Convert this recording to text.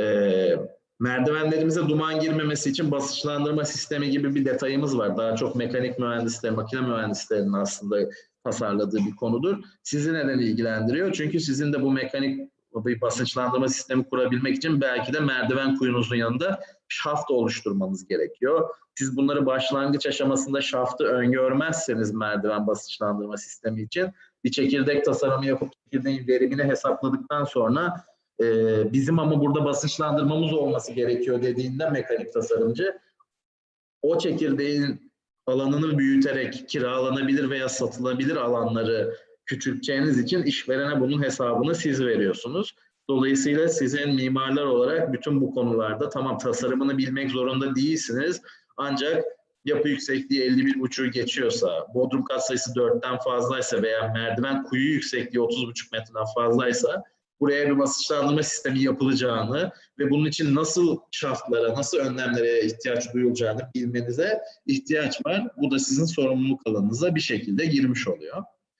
Ee, merdivenlerimize duman girmemesi için basınçlandırma sistemi gibi bir detayımız var. Daha çok mekanik mühendisler, makine mühendislerinin aslında tasarladığı bir konudur. Sizi neden ilgilendiriyor? Çünkü sizin de bu mekanik bir basınçlandırma sistemi kurabilmek için belki de merdiven kuyunuzun yanında şaft oluşturmanız gerekiyor. Siz bunları başlangıç aşamasında şaftı öngörmezseniz merdiven basınçlandırma sistemi için bir çekirdek tasarımı yapıp çekirdeğin verimini hesapladıktan sonra e, bizim ama burada basınçlandırmamız olması gerekiyor dediğinde mekanik tasarımcı o çekirdeğin alanını büyüterek kiralanabilir veya satılabilir alanları küçülteceğiniz için işverene bunun hesabını siz veriyorsunuz. Dolayısıyla sizin mimarlar olarak bütün bu konularda tamam tasarımını bilmek zorunda değilsiniz. Ancak yapı yüksekliği 51,5'u geçiyorsa, bodrum kat sayısı 4'ten fazlaysa veya merdiven kuyu yüksekliği 30,5 metreden fazlaysa buraya bir basınçlandırma sistemi yapılacağını ve bunun için nasıl şartlara, nasıl önlemlere ihtiyaç duyulacağını bilmenize ihtiyaç var. Bu da sizin sorumluluk alanınıza bir şekilde girmiş oluyor.